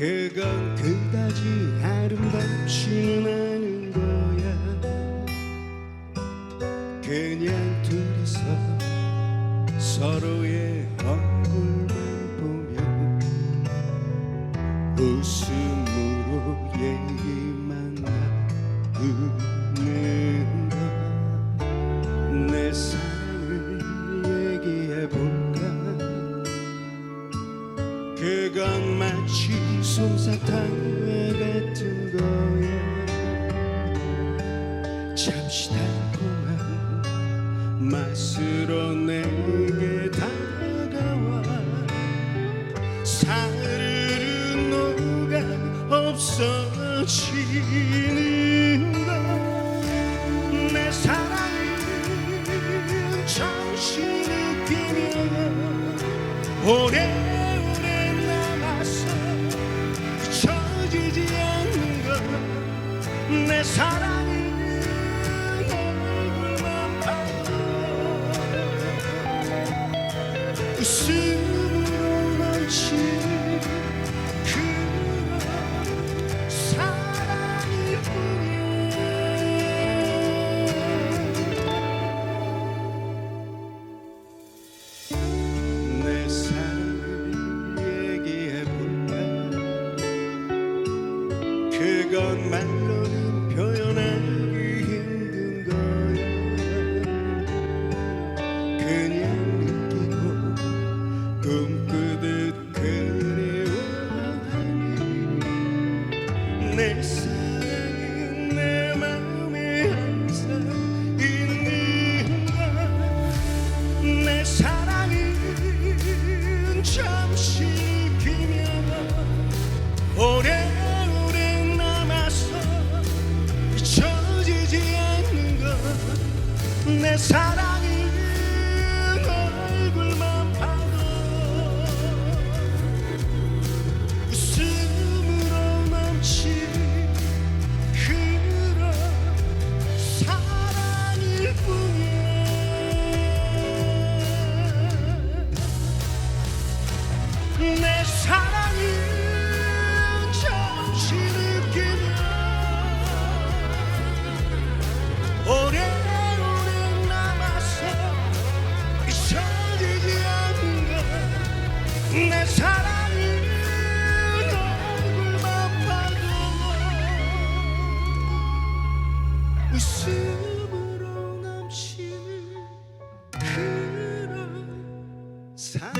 그건 그다지 아름답지는 않은 거야. 그냥 둘이서 서로의 얼굴만 보며 웃음으로 얘기만 나누 솜사탕 같은 거야 잠시 달콤한 맛으로 내게 다가와 사르르 녹아 없어지는 거내 사랑을 잠시 느끼며 오래오래 내 사랑을 이건 말로는 표현하기 힘든 거야. 그냥 느끼고 꿈꾸듯 그리워하니 내 내 사랑. time.